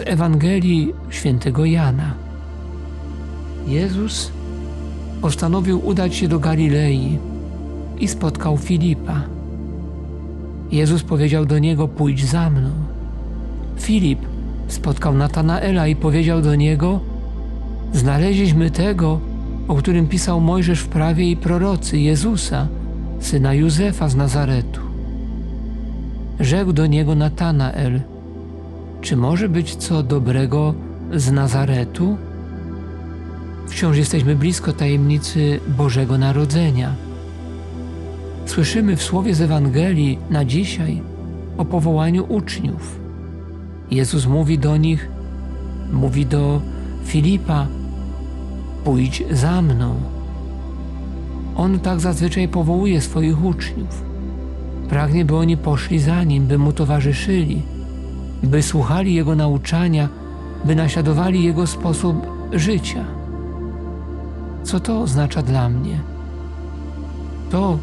z Ewangelii świętego Jana. Jezus postanowił udać się do Galilei i spotkał Filipa. Jezus powiedział do niego: Pójdź za mną. Filip spotkał Natanaela i powiedział do niego: Znaleźliśmy tego, o którym pisał Mojżesz w prawie i prorocy, Jezusa, syna Józefa z Nazaretu. Rzekł do niego Natanael: Czy może być co dobrego z Nazaretu? Wciąż jesteśmy blisko tajemnicy Bożego Narodzenia. Słyszymy w słowie z Ewangelii na dzisiaj o powołaniu uczniów. Jezus mówi do nich, mówi do Filipa: Pójdź za mną. On tak zazwyczaj powołuje swoich uczniów. Pragnie, by oni poszli za nim, by mu towarzyszyli, by słuchali jego nauczania, by naśladowali jego sposób życia. Co to oznacza dla mnie? To,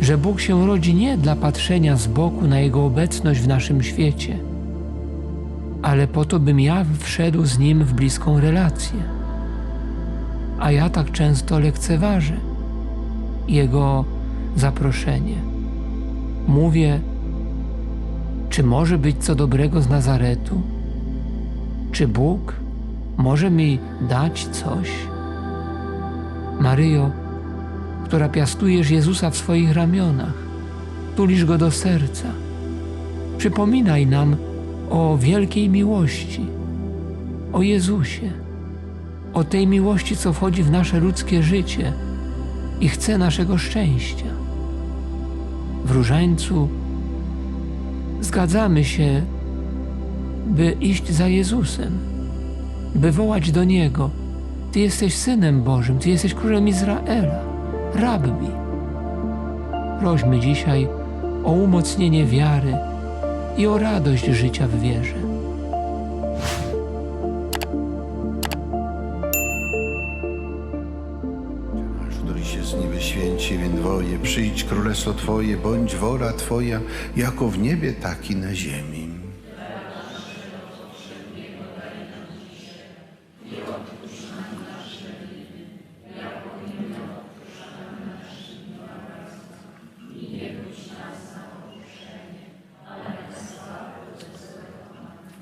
że Bóg się rodzi nie dla patrzenia z boku na Jego obecność w naszym świecie, ale po to, bym ja wszedł z Nim w bliską relację. A ja tak często lekceważę Jego zaproszenie. Mówię, czy może być co dobrego z Nazaretu? Czy Bóg może mi dać coś? Maryjo, która piastujesz Jezusa w swoich ramionach, tulisz go do serca. Przypominaj nam o wielkiej miłości, o Jezusie, o tej miłości, co wchodzi w nasze ludzkie życie i chce naszego szczęścia. W różańcu zgadzamy się, by iść za Jezusem, by wołać do Niego: Ty jesteś synem Bożym, Ty jesteś królem Izraela, rabbi. Prośmy dzisiaj o umocnienie wiary i o radość życia w wierze. Święci dwoje, przyjdź królestwo Twoje, bądź wola Twoja, jako w niebie, tak i na ziemi.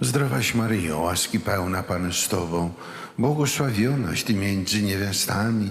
Zdrowaś Maryjo, łaski pełna Pan z Tobą, błogosławionaś Ty między niewiastami